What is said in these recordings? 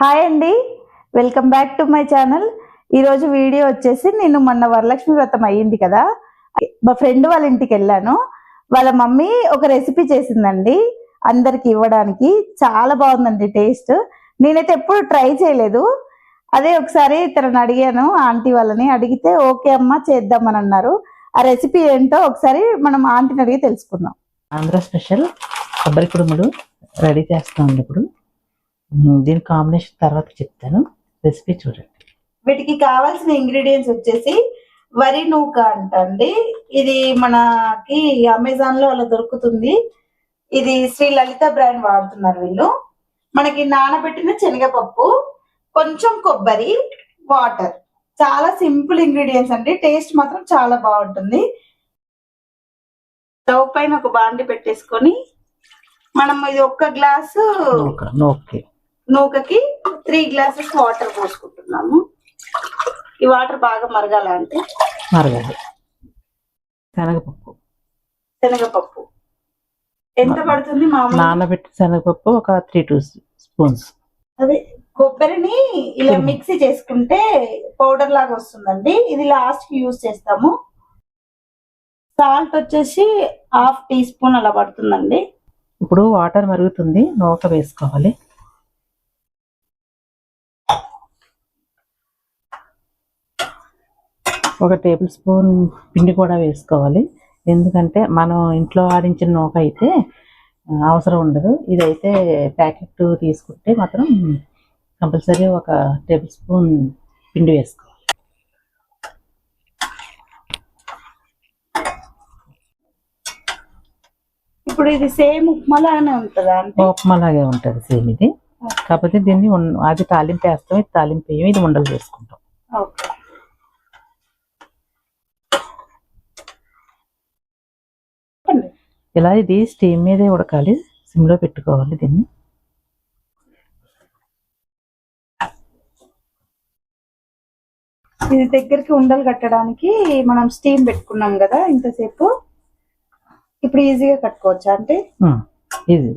Hi అండి. Welcome back to my channel ఈరోజు video వచ్చేసి నేను మొన్న వరలక్ష్మి వ్రతం అయ్యింది కదా. మా ఫ్రెండ్ వాళ్ళ ఇంటికి వెళ్ళాను. వాళ్ళ మమ్మీ ఒక రెసిపీ చేసిందండి. అందరికి ఇవ్వడానికి. చాలా బాగుందండి టేస్ట్ నేనైతే ఎప్పుడు ట్రై చేయలేదు. అదే ఒకసారి తనని అడిగాను ఆంటీ వాళ్ళని. అడిగితే ఓకే అమ్మా చేద్దామని అన్నారు. ఆ రెసిపీ ఏంటో ఒకసారి మనం ఆంటీని అడిగి తెలుసుకుందాం. ఆంధ్ర స్పెషల్ కొబ్బరి కుడుములు రెడీ చేస్తాను ఇప్పుడు. దీని కాంబినేషన్ తర్వాత చెప్తాను. రెసిపీ చూడండి. వీటికి కావాల్సిన ఇంగ్రీడియంట్స్ వచ్చేసి వరి నూక అంటండి. ఇది మనకి అమెజాన్లో అలా దొరుకుతుంది. ఇది శ్రీ లలిత బ్రాండ్ వాడుతున్నారు వీళ్ళు. మనకి నానబెట్టిన శనగపప్పు కొంచెం కొబ్బరి వాటర్. చాలా సింపుల్ ఇంగ్రీడియంట్స్ అండి. టేస్ట్ మాత్రం చాలా బాగుంటుంది. స్టవ్ పైన ఒక బాండి పెట్టేసుకొని మనం ఇది ఒక్క గ్లాసు నూకి. నూకకి త్రీ గ్లాసెస్ వాటర్ పోసుకుంటున్నాము. ఈ వాటర్ బాగా మరగాల అంటే? మరగాలి. శనగపప్పు. శనగపప్పు. ఎంత పడుతుంది మామూలు? నానబెట్టి శనగపప్పు ఒక త్రీ టూ స్పూన్స్. అదే కొబ్బరిని ఇలా మిక్సీ చేసుకుంటే పౌడర్ లాగా వస్తుందండి. ఇది లాస్ట్కి యూజ్ చేస్తాము. సాల్ట్ వచ్చేసి హాఫ్ టీ స్పూన్ అలా పడుతుందండి. ఇప్పుడు వాటర్ మరుగుతుంది. నూక వేసుకోవాలి. ఒక టేబుల్ స్పూన్ పిండి కూడా వేసుకోవాలి. ఎందుకంటే మనం ఇంట్లో ఆడించిన నూక అయితే అవసరం ఉండదు. ఇదైతే ప్యాకెట్ తీసుకుంటే మాత్రం కంపల్సరీ ఒక టేబుల్ స్పూన్ పిండి వేసుకోవాలి. ఇప్పుడు ఇది సేమ్ ఉప్మాలానే ఉంటుందా అంటే ఉప్మా లాగే ఉంటుంది సేమ్ ఇది. కాకపోతే దీన్ని అది తాలింపు వేస్తాం ఇది తాలింపు వేయం ఇది ఉండలు చేసుకుంటాం ఓకే. ఇలా ఇది స్టీమ్ మీదే ఉడకాలి. సిమ్లో పెట్టుకోవాలి దీన్ని. ఇది దగ్గరికి ఉండలు కట్టడానికి మనం స్టీమ్ పెట్టుకున్నాం కదా ఇంతసేపు. ఇప్పుడు ఈజీగా కట్టుకోవచ్చా అంటే? ఇది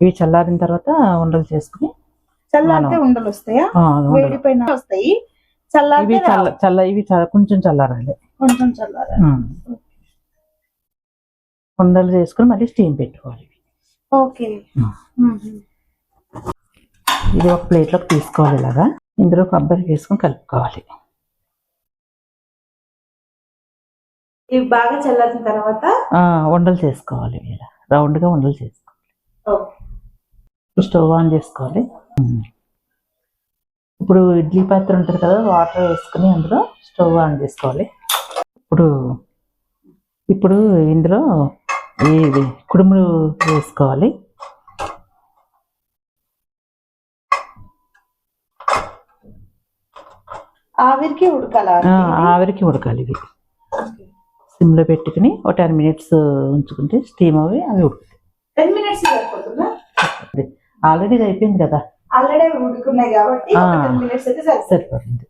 ఇవి చల్లారిన తర్వాత ఉండలు చేసుకుని చల్లారితే ఉండలు వస్తాయా. వేడిపోయిన వస్తాయి. ఇవి చల్లారితే చల్ల ఇవి కొంచెం చల్లారాలి. కొంచెం చల్లారా ఉమ్. ఉండలు చేసుకుని మళ్ళీ స్టీమ్ పెట్టుకోవాలి. ఓకే. ఇది ఒక ప్లేట్లోకి తీసుకోవాలి ఇలాగా. ఇందులో కొబ్బరి వేసుకొని కలుపుకోవాలి. ఇవి బాగా చల్లారిన తర్వాత? ఉండలు చేసుకోవాలి ఇలా. రౌండ్గా ఉండలు చేసుకోవాలి. స్టవ్ ఆన్ చేసుకోవాలి. ఇప్పుడు ఇడ్లీ పాత్ర ఉంటుంది కదా వాటర్ వేసుకుని అందులో స్టవ్ ఆన్ చేసుకోవాలి. ఇప్పుడు ఇప్పుడు ఇందులో ఇది కుడుములు వేసుకోవాలి. ఆవిరికి ఉడకాల ఆవిరికి ఉడకాలి ఇవి సిమ్లో పెట్టుకుని ఒక టెన్ మినిట్స్ ఉంచుకుంటే స్టీమ్ అవి అవి ఉడుకుతాయి. టెన్ మినిట్స్ సరిపోతుందా? ఆల్రెడీ ఇది అయిపోయింది కదా. ఆల్రెడీ ఉడుకున్నాయి కాబట్టి మినిట్స్ అయితే సరిపోతుంది.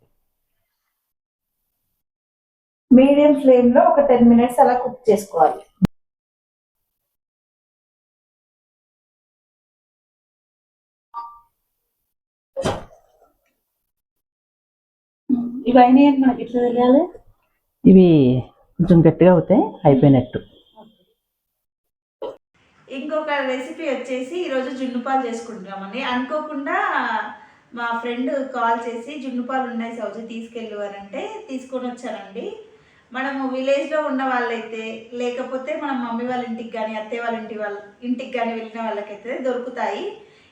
మీడియం ఫ్లేమ్లో ఒక టెన్ మినిట్స్ అలా కుక్ చేసుకోవాలి. ఇవన్నీ మనకి ఎట్లా తెలియాలి? ఇవి కొంచెం గట్టిగా అవుతాయి అయిపోయినట్టు. ఇంకొక రెసిపీ వచ్చేసి ఈరోజు జున్నుపాలు చేసుకుంటున్నామండి అనుకోకుండా మా ఫ్రెండ్ కాల్ చేసి జున్నుపాలు ఉన్నాయి సౌజీ తీసుకెళ్ళు అని అంటే తీసుకొని వచ్చానండి మనము విలేజ్లో ఉన్న వాళ్ళైతే లేకపోతే మన మమ్మీ వాళ్ళ ఇంటికి కానీ అత్తయ్య వాళ్ళ ఇంటి వాళ్ళ ఇంటికి కానీ వెళ్ళిన వాళ్ళకైతే దొరుకుతాయి.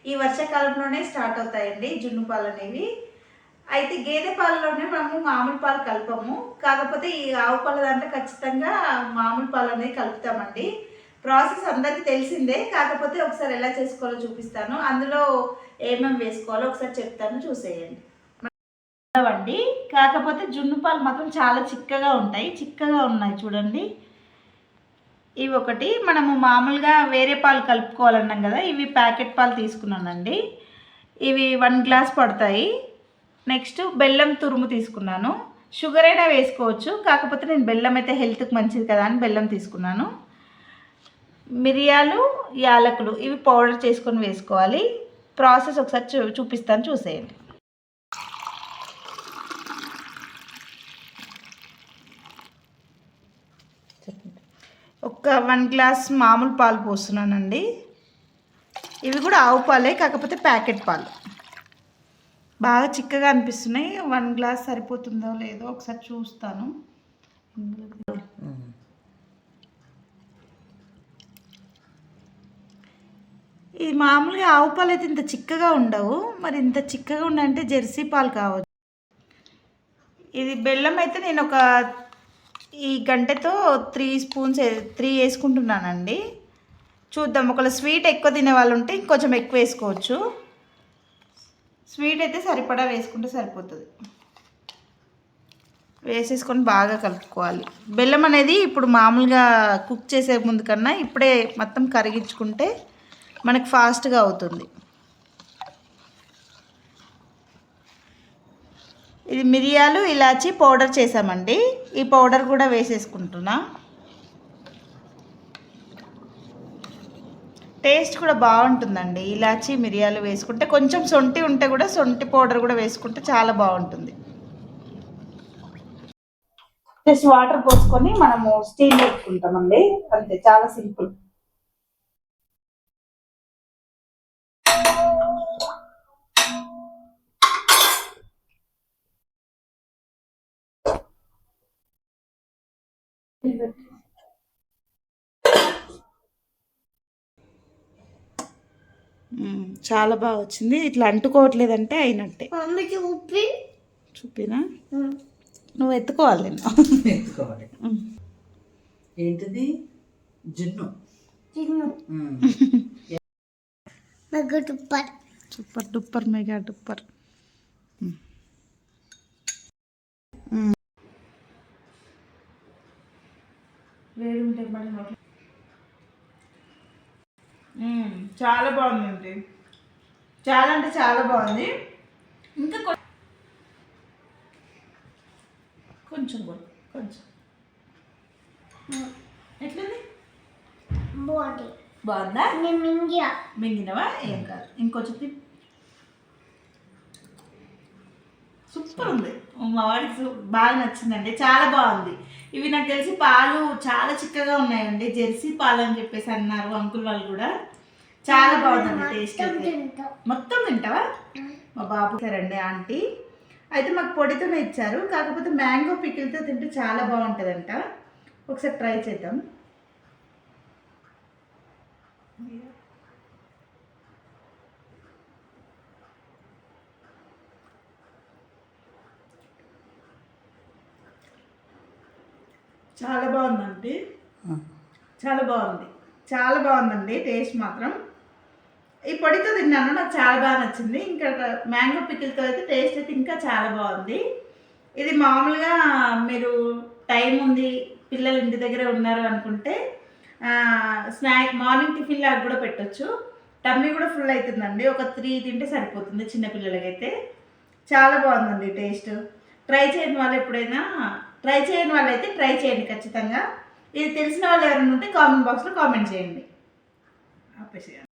ఈ వర్షాకాలంలోనే స్టార్ట్ అవుతాయండి జున్ను పాలు అనేవి. అయితే గేదె పాలలోనే మనము మామిడి పాలు కలపము. కాకపోతే ఈ ఆవు పాల దాంట్లో ఖచ్చితంగా మామిడి పాలు అనేది కలుపుతామండి. ప్రాసెస్ అందరికీ తెలిసిందే. కాకపోతే ఒకసారి ఎలా చేసుకోవాలో చూపిస్తాను. అందులో ఏమేమి వేసుకోవాలో ఒకసారి చెప్తాను. చూసేయండి. అండి కాకపోతే జున్ను పాలు మాత్రం చాలా చిక్కగా ఉంటాయి. చిక్కగా ఉన్నాయి చూడండి. ఇవి ఒకటి. మనము మామూలుగా వేరే పాలు కలుపుకోవాలన్నాం కదా. ఇవి ప్యాకెట్ పాలు తీసుకున్నానండి. ఇవి వన్ గ్లాస్ పడతాయి. నెక్స్ట్ బెల్లం తురుము తీసుకున్నాను. షుగర్ అయినా వేసుకోవచ్చు కాకపోతే నేను బెల్లం అయితే హెల్త్కి మంచిది కదా అని బెల్లం తీసుకున్నాను. మిరియాలు యాలకులు ఇవి పౌడర్ చేసుకొని వేసుకోవాలి. ప్రాసెస్ ఒకసారి చూ చూపిస్తాను చూసేయండి. ఒక వన్ గ్లాస్ మామూలు పాలు పోస్తున్నానండి. ఇవి కూడా ఆవు పాలే కాకపోతే ప్యాకెట్ పాలు. బాగా చిక్కగా అనిపిస్తున్నాయి. వన్ గ్లాస్ సరిపోతుందో లేదో ఒకసారి చూస్తాను. ఇది మామూలుగా ఆవు పాలు అయితే ఇంత చిక్కగా ఉండవు. మరి ఇంత చిక్కగా ఉండంటే జెర్సీ పాలు కావచ్చు. ఇది బెల్లం అయితే నేను ఒక ఈ గంటతో త్రీ స్పూన్స్ త్రీ వేసుకుంటున్నానండి. చూద్దాం. ఒకవేళ స్వీట్ ఎక్కువ తినే వాళ్ళు ఉంటే ఇంకొంచెం ఎక్కువ వేసుకోవచ్చు. స్వీట్ అయితే సరిపడా వేసుకుంటే సరిపోతుంది. వేసేసుకొని బాగా కలుపుకోవాలి. బెల్లం అనేది ఇప్పుడు మామూలుగా కుక్ చేసే ముందు కన్నా ఇప్పుడే మొత్తం కరిగించుకుంటే మనకి ఫాస్ట్గా అవుతుంది. ఇది మిరియాలు ఇలాచి పౌడర్ చేసామండి. ఈ పౌడర్ కూడా వేసేసుకుంటున్నా. టేస్ట్ కూడా బాగుంటుందండి. ఇలాచి మిరియాలు వేసుకుంటే కొంచెం సొంటి ఉంటే కూడా సొంటి పౌడర్ కూడా వేసుకుంటే చాలా బాగుంటుంది. జస్ట్ వాటర్ పోసుకొని మనము స్టీమ్ పెట్టుకుంటామండి. అంతే చాలా సింపుల్. మ్మ్. చాలా బాగా వచ్చింది. ఇట్లా అంటుకోవట్లేదంటే అయినట్టే. చూపినా నువ్వు ఎత్తుకోవాలి నేను ఎత్తుకోవాలి. ఏంటిది? జున్ను. తుప్పర్ సూపర్ డూపర్ మెగా వేడి ఉంటే చాలా బాగుందండి చాలా అంటే చాలా బాగుంది. ఇంకా కొంచెం కూడా కొంచెం. ఎట్లుంది? బాడీ బాగుందా? నేను మింగియా మింగినవా? ఏం కాదు. ఇంకొంచెం తిన్ సూపర్ ఉంది. మా వాడికి బాగా నచ్చిందండి. చాలా బాగుంది. ఇవి నాకు తెలిసి పాలు చాలా చిక్కగా ఉన్నాయండి. జెర్సీ పాలు అని చెప్పేసి అన్నారు అంకుల్ వాళ్ళు కూడా. చాలా బాగుందండి టేస్ట్ మొత్తం తింటావా? మా బాబు సరండి ఆంటీ. అయితే మాకు పొడితోనే ఇచ్చారు కాకపోతే మ్యాంగో పికిల్తో తింటే చాలా బాగుంటుందంట. ఒకసారి ట్రై చేద్దాం. చాలా బాగుందండి. చాలా బాగుంది. చాలా బాగుందండి టేస్ట్ మాత్రం. ఈ పొడితో తిన్నాను. నాకు చాలా బాగా నచ్చింది. ఇంకా మ్యాంగో పికిల్తో అయితే టేస్ట్ అయితే ఇంకా చాలా బాగుంది. ఇది మామూలుగా మీరు టైం ఉంది పిల్లలు ఇంటి దగ్గర ఉన్నారు అనుకుంటే స్నాక్ మార్నింగ్ టిఫిన్ లాగా కూడా పెట్టొచ్చు. టమ్మీ కూడా ఫుల్ అవుతుందండి ఒక త్రీ తింటే సరిపోతుంది చిన్నపిల్లలకైతే చాలా బాగుందండి టేస్ట్. ట్రై చేయని వాళ్ళు ఎప్పుడైనా ట్రై చేయని వాళ్ళు అయితే ట్రై చేయండి ఖచ్చితంగా. ఇది తెలిసిన వాళ్ళు ఎవరైనా ఉంటే కామెంట్ బాక్స్లో కామెంట్ చేయండి. ఆపేసేయండి.